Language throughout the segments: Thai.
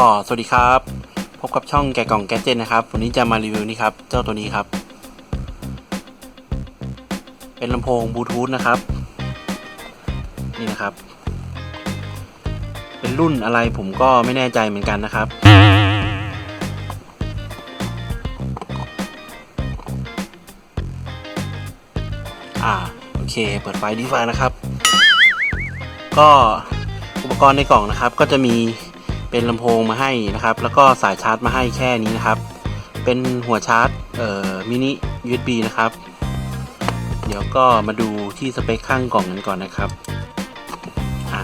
ก็สวัสดีครับ พบกับช่องแกะกล่องแกเจนนะครับ วันนี้จะมารีวิวนี่ครับ เจ้าตัวนี้ครับ เป็นลำโพงบลูทูธนะครับ นี่นะครับ เป็นรุ่นอะไรผมก็ไม่แน่ใจเหมือนกันนะครับ อ่า โอเค เปิดไฟดีไฟนะครับ ก็อุปกรณ์ในกล่องนะครับ ก็จะมี เป็นลำโพงมาให้นะครับ แล้วก็สายชาร์จมาให้แค่นี้นะครับ เป็นหัวชาร์จเอ่อมินิ USB นะครับ เดี๋ยวก็มาดูที่สเปคข้างกล่องกันก่อนนะครับอ่า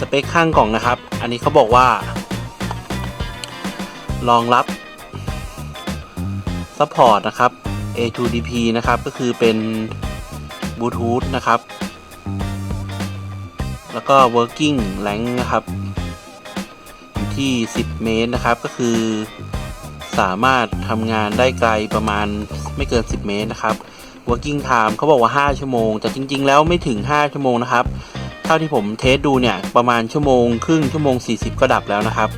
สเปคข้างกล่องนะครับ อันนี้เขาบอกว่า รองรับซัพพอร์ตนะครับ A2DP นะครับ ก็คือเป็นบลูทูธนะครับ แล้วก็ working length นะครับ ที่ 10 เมตรนะครับ ก็คือ สามารถทำงานได้ไกลประมาณไม่เกิน 10 เมตรนะครับ working time เขาบอกว่า 5 ชั่วโมง แต่จริง ๆ แล้วไม่ถึง 5 ชั่วโมงนะครับ เท่าที่ผมเทสดูเนี่ย ประมาณชั่วโมงครึ่งชั่วโมง 40 ก็ดับแล้วนะครับ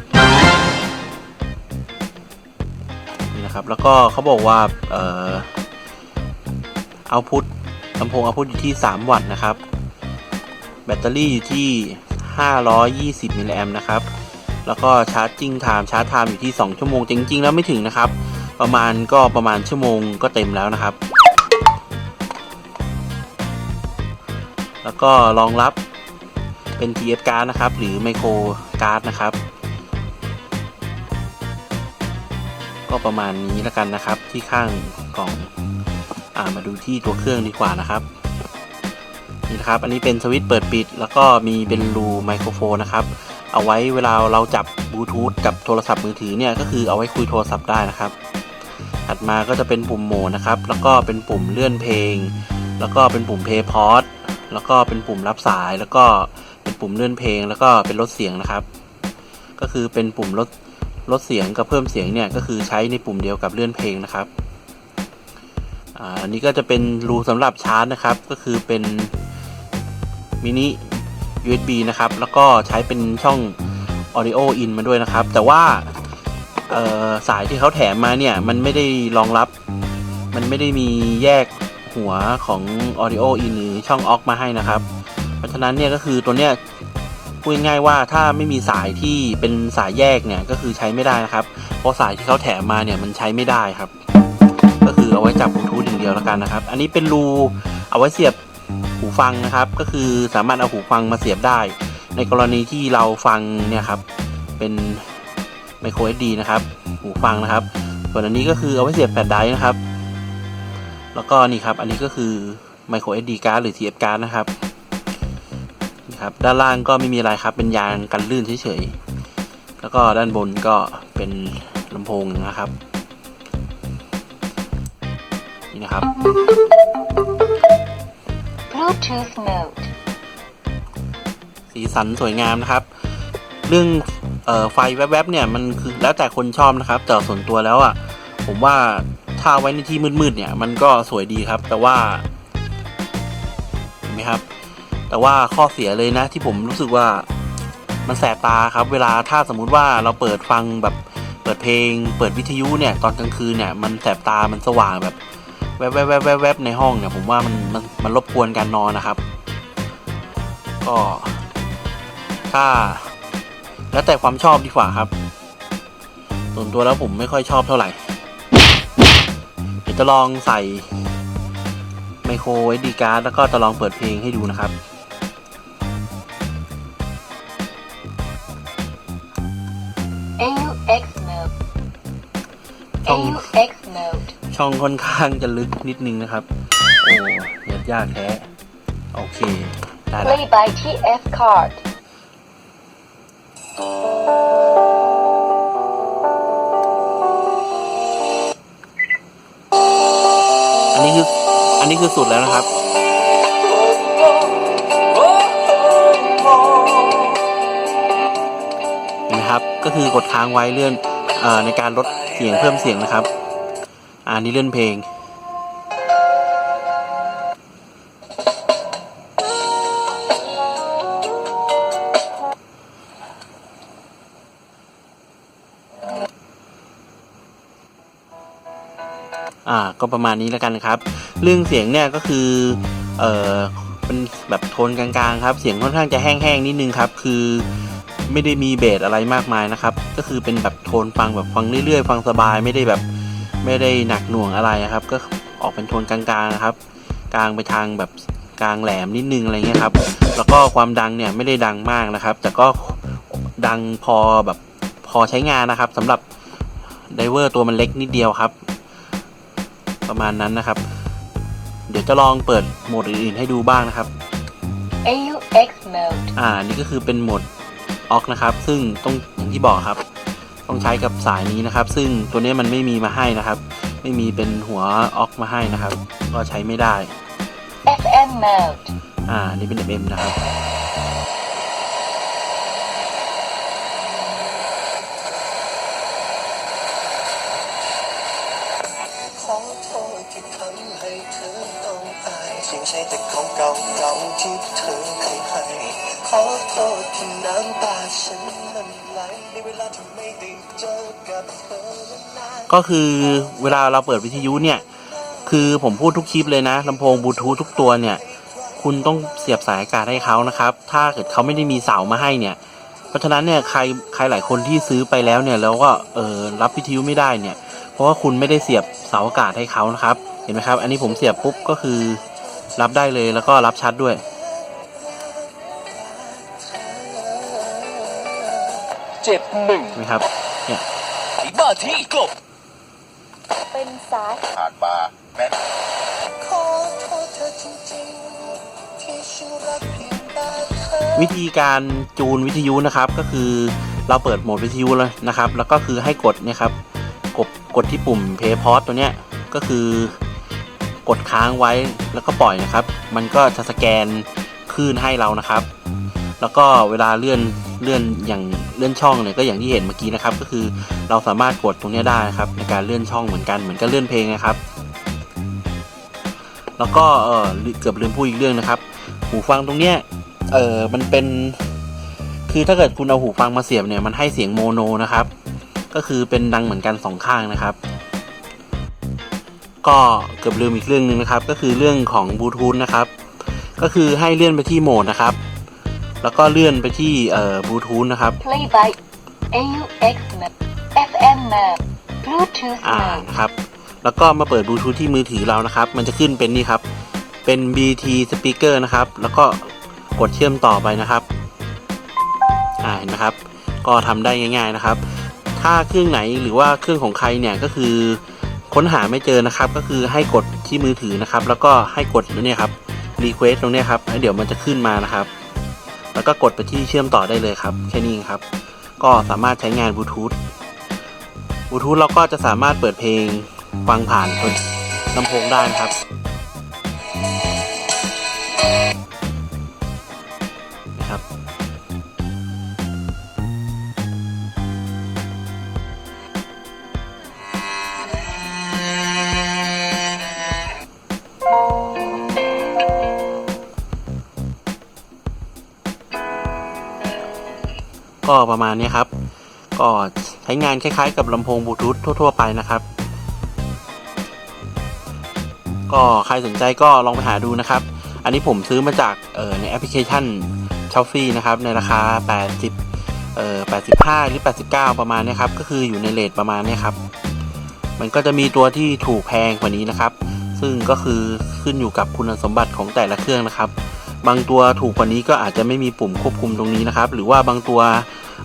นี่นะครับแล้วก็เขาบอกว่าเอ่อเอาพุทลำโพงเอาพุทอยู่ที่ 3 วัตต์นะครับ แบตเตอรี่อยู่ที่ 520 มิลลิแอมนะครับ แล้วก็ชาร์จจิ้งไทม์ชาร์จไทม์อยู่ที่ 2 ชั่วโมงจริง ๆ แล้วไม่ถึงนะครับ ประมาณก็ประมาณชั่วโมงก็เต็มแล้วนะครับ แล้วก็รองรับเป็น TF card นะครับ หรือ micro card นะครับ ก็ประมาณนี้แล้วกันนะครับ ที่ข้างกล่องอ่ามาดูที่ตัวเครื่องดีกว่านะครับนี่นะครับ อันนี้เป็นสวิตช์เปิดปิด แล้วก็มีเป็นรูไมโครโฟนนะครับ เอาไว้เวลาเราจับบลูทูธกับโทรศัพท์มือถือเนี่ยก็คือเอาไว้คุยโทรศัพท์ได้นะครับ ถัดมาก็จะเป็นปุ่มโหมดนะครับ แล้วก็เป็นปุ่มเลื่อนเพลง แล้วก็เป็นปุ่มเพย์พอดแล้วก็เป็นปุ่มรับสาย แล้วก็เป็นปุ่มเลื่อนเพลง แล้วก็เป็นลดเสียงนะครับ ก็คือเป็นปุ่มลดลดเสียงกับเพิ่มเสียงเนี่ยก็คือใช้ในปุ่มเดียวกับเลื่อนเพลงนะครับอันนี้ก็จะเป็นรูสำหรับชาร์จนะครับ ก็คือเป็นมินิ USB นะครับ แล้วก็ใช้เป็นช่อง Audio In มาด้วยนะครับ แต่ว่าสายที่เขาแถมมาเนี่ย มันไม่ได้รองรับ มันไม่ได้มีแยกหัวของ Audio In หรือช่อง AUX มาให้นะครับ เพราะฉะนั้นเนี่ยก็คือตัวเนี้ยพูดง่ายๆว่าถ้าไม่มีสายที่เป็นสายแยกเนี่ยก็คือใช้ไม่ได้นะครับ เพราะสายที่เขาแถมมาเนี่ยมันใช้ไม่ได้ครับ ก็คือเอาไว้จับบลูทูธอย่างเดียวแล้วกันนะครับ อันนี้เป็นรูเอาไว้เสียบ หูฟังนะครับ ก็คือสามารถเอาหูฟังมาเสียบได้ ในกรณีที่เราฟังเนี่ยครับเป็นไมโคร SD นะครับ หูฟังนะครับ ส่วนอันนี้ก็คือเอาไว้เสียบแผ่นไดร์นะครับ แล้วก็นี่ครับอันนี้ก็คือไมโคร SD card หรือ TF card นะครับนี่ครับด้านล่างก็ไม่มีอะไรครับ เป็นยางกันลื่นเฉยๆ แล้วก็ด้านบนก็เป็นลำโพงนะครับ นี่นะครับ Bluetooth mode. สีสันสวยงามนะครับ เรื่องออไฟแวบๆเนี่ยมันคือแล้วแต่คนชอบนะครับ แต่ส่วนตัวแล้วอะ่ะผมว่าถ้าไว้ในที่มืดๆเนี่ย มันก็สวยดีครับ แต่ว่าเห็นไหมครับ แต่ว่าข้อเสียเลยนะที่ผมรู้สึกว่ามันแสบตาครับ เวลาถ้าสมมุติว่าเราเปิดฟังแบบเปิดเพลง เปิดวิทยุเนี่ย ตอนกลางคืนเนี่ย มันแสบตามันสว่างแบบ แวบแวบแวบแวบแวบในห้องเนี่ยผมว่ามันมันมันรบกวนการนอนนะครับ ก็ถ้า แล้วแต่ความชอบดีกว่าครับ ส่วนตัวแล้วผมไม่ค่อยชอบเท่าไหร่เดี๋ยวจะลองใส่ไมโคร SD card แล้วก็จะลองเปิดเพลงให้ดูนะครับ AUX mode. ช่อง AUX mode. ช่องค่อนข้างจะลึกนิดนึงนะครับ โอ้ยากยากแท้ โอเค ได้แล้ว Play by TF card. อันนี้คืออันนี้คือสุดแล้วนะครับเห็นไหมครับ ก็คือกดค้างไว้เลื่อนเอ่อในการลดเสียงเพิ่มเสียงนะครับ อันนี้เล่นเพลง อ่า ก็ประมาณนี้แล้วกันครับ เรื่องเสียงเนี่ยก็คือ เอ่อป็นแบบโทนกลางๆครับ เสียงค่อนข้างจะแห้งๆนิดนึงครับ คือไม่ได้มีเบสอะไรมากมายนะครับ ก็คือเป็นแบบโทนฟังแบบฟังเรื่อยๆ ฟังสบายไม่ได้แบบ ไม่ได้หนักหน่วงอะไรนะครับ ก็ออกเป็นโทนกลางๆนะครับกลางไปทางแบบกลางแหลมนิดนึงอะไรเงี้ยครับ แล้วก็ความดังเนี่ยไม่ได้ดังมากนะครับ แต่ก็ดังพอแบบพอใช้งานนะครับสำหรับไดเวอร์ตัวมันเล็กนิดเดียวครับ ประมาณนั้นนะครับ เดี๋ยวจะลองเปิดโหมดอื่นๆให้ดูบ้างนะครับ AUX mode. อ่า นี่ก็คือเป็นโหมดออกนะครับ ซึ่งต้องอย่างที่บอกครับ ต้องใช้กับสายนี้นะครับ ซึ่งตัวนี้มันไม่มีมาให้นะครับ ไม่มีเป็นหัวออกมาให้นะครับ ก็ใช้ไม่ได้ FM mode. อ่านี่เป็น FM นะครับขอโทษที่ทำให้เธอต้องอายสิ่งใช่แต่ของเก่าเก่าๆที่เธอเคยให้ขอโทษที่น้ำตาฉัน กับเธอนานก็คือเวลาเราเปิดวิทยุเนี่ย คือผมพูดทุกคลิปเลยนะลำโพงบลูทูธทุกตัวเนี่ย คุณต้องเสียบสายอากาศให้เขานะครับ ถ้าเกิดเขาไม่ได้มีเสามาให้เนี่ย เพราะฉะนั้นเนี่ยใครใครหลายคนที่ซื้อไปแล้วเนี่ย แล้วก็เออรับวิทยุไม่ได้เนี่ย เพราะว่าคุณไม่ได้เสียบเสาอากาศให้เขานะครับ เห็นไหมครับ อันนี้ผมเสียบปุ๊บก็คือรับได้เลยแล้วก็รับชัดด้วย เจ็บหนึ่งเห็นไหมครับเนี่ยไอ้บ้าที่กลบ เป็นซ้ายผ่านมาแม้ขอโทษเธอจริงๆที่ฉันรักเพียงแต่เธอวิธีการจูนวิทยุนะครับก็คือเราเปิดโหมดวิทยุเลยนะครับ แล้วก็คือให้กดเนี่ยครับกดกดที่ปุ่ม play pause ตัวเนี้ยก็คือกดค้างไว้แล้วก็ปล่อยนะครับ มันก็จะสแกนคลื่นให้เรานะครับ แล้วก็เวลาเลื่อนเลื่อนอย่าง เลื่อนช่องเนี่ยก็อย่างที่เห็นเมื่อกี้นะครับ ก็คือเราสามารถกดตรงนี้ได้นะครับ ในการเลื่อนช่องเหมือนกันเหมือนกับเลื่อนเพลงนะครับ แล้วก็เออเกือบลืมพูดอีกเรื่องนะครับ หูฟังตรงเนี้ยเออมันเป็น คือถ้าเกิดคุณเอาหูฟังมาเสียบเนี่ยมันให้เสียงโมโนนะครับ ก็คือเป็นดังเหมือนกันสองข้างนะครับก็เกือบลืมอีกเรื่องหนึ่งนะครับ ก็คือเรื่องของบลูทูธนะครับ ก็คือให้เลื่อนไปที่โหมดนะครับ แล้วก็เลื่อนไปที่เอ่อบลูทูธนะครับ Play by AUX mode. FM mode. Bluetooth อ่า mode. นะครับ แล้วก็มาเปิดบลูทูธที่มือถือเรานะครับ มันจะขึ้นเป็นนี่ครับ เป็น BT speaker นะครับ แล้วก็กดเชื่อมต่อไปนะครับ อ่าเห็นไหมครับ ก็ทำได้ง่าย ๆนะครับ ถ้าเครื่องไหนหรือว่าเครื่องของใครเนี่ยก็คือค้นหาไม่เจอนะครับ ก็คือให้กดที่มือถือนะครับ แล้วก็ให้กดเนี่ยครับ request ตรงเนี้ยครับแล้วเดี๋ยวมันจะขึ้นมานะครับ แล้วก็กดไปที่เชื่อมต่อได้เลยครับแค่นี้ครับ ก็สามารถใช้งานบลูทูธบลูทูธเราก็จะสามารถเปิดเพลงฟังผ่านลำโพงได้นะครับ ก็ประมาณนี้ครับ ก็ใช้งานคล้ายๆ กับลำโพงบลูทูธทั่ว ๆ ไปนะครับ ก็ใครสนใจก็ลองไปหาดูนะครับ อันนี้ผมซื้อมาจากในแอปพลิเคชันช้อปฟี่นะครับ ในราคา 80เอ่อ85 หรือ 89 ประมาณนี้ครับ ก็คืออยู่ในเลทประมาณนี้ครับ มันก็จะมีตัวที่ถูกแพงกว่านี้นะครับ ซึ่งก็คือขึ้นอยู่กับคุณสมบัติของแต่ละเครื่องนะครับ บางตัวถูกกว่านี้ก็อาจจะไม่มีปุ่มควบคุมตรงนี้นะครับ หรือว่าบางตัว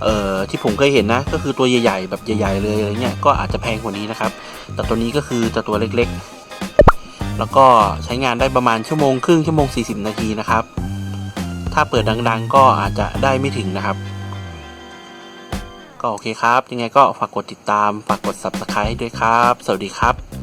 เอ่อที่ผมเคยเห็นนะ ก็คือตัวใหญ่ๆ แบบใหญ่ๆเลยอะไรเงี้ยก็อาจจะแพงกว่านี้นะครับ แต่ตัวนี้ก็คือจะตัวเล็กๆ แล้วก็ใช้งานได้ประมาณชั่วโมงครึ่งชั่วโมง 40 นาทีนะครับ ถ้าเปิดดังๆ ก็อาจจะได้ไม่ถึงนะครับ ก็โอเคครับ ยังไงก็ฝากกดติดตามฝากกด subscribe ด้วยครับ สวัสดีครับ